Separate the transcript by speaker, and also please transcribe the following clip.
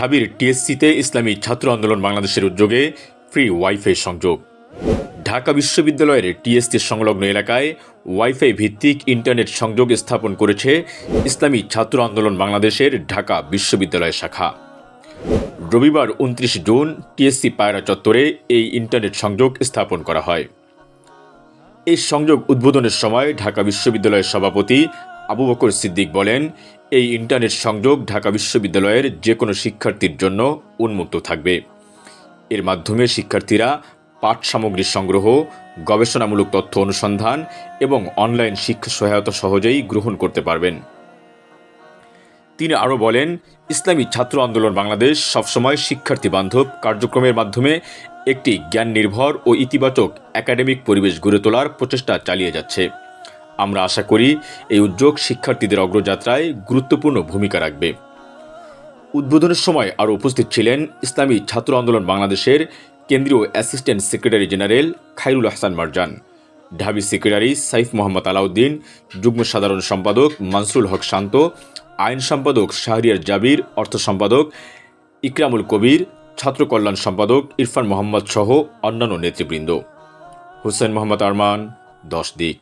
Speaker 1: ঢাবির টিএসসিতে ইসলামী ছাত্র আন্দোলন বাংলাদেশের উদ্যোগে ফ্রি ওয়াইফাই সংযোগ। ঢাকা বিশ্ববিদ্যালয়ের টিএসসি সংলগ্ন এলাকায় ওয়াইফাই ভিত্তিক ইন্টারনেট সংযোগ স্থাপন করেছে ইসলামী ছাত্র আন্দোলন বাংলাদেশের ঢাকা বিশ্ববিদ্যালয় শাখা। রবিবার উনত্রিশ জুন টিএসসি পায়রা চত্বরে এই ইন্টারনেট সংযোগ স্থাপন করা হয়। এই সংযোগ উদ্বোধনের সময় ঢাকা বিশ্ববিদ্যালয়ের সভাপতি আবু বকর সিদ্দিক বলেন, এই ইন্টারনেট সংযোগ ঢাকা বিশ্ববিদ্যালয়ের যে কোনো শিক্ষার্থীর জন্য উন্মুক্ত থাকবে। এর মাধ্যমে শিক্ষার্থীরা পাঠ সামগ্রী সংগ্রহ, গবেষণামূলক তথ্য অনুসন্ধান এবং অনলাইন শিক্ষা সহায়তা সহজেই গ্রহণ করতে পারবেন। তিনি আরও বলেন, ইসলামী ছাত্র আন্দোলন বাংলাদেশ সবসময় শিক্ষার্থী বান্ধব কার্যক্রমের মাধ্যমে একটি জ্ঞান নির্ভর ও ইতিবাচক একাডেমিক পরিবেশ গড়ে তোলার প্রচেষ্টা চালিয়ে যাচ্ছে। আমরা আশা করি এই উদ্যোগ শিক্ষার্থীদের অগ্রযাত্রায় গুরুত্বপূর্ণ ভূমিকা রাখবে। উদ্বোধনের সময় আরও উপস্থিত ছিলেন ইসলামী ছাত্র আন্দোলন বাংলাদেশের কেন্দ্রীয় assistant secretary general Khairul Hasan Marjan, ঢাবি সেক্রেটারি সাইফ মোহাম্মদ আলাউদ্দিন, যুগ্ম সাধারণ সম্পাদক মানসুল হক শান্ত, আইন সম্পাদক শাহরিয়ার জাবির, অর্থ সম্পাদক ইকরামুল কবির, ছাত্র কল্যাণ সম্পাদক ইরফান মোহাম্মদ সহ অন্যান্য নেতৃবৃন্দ। হুসেন মোহাম্মদ আরমান, দশ দিক।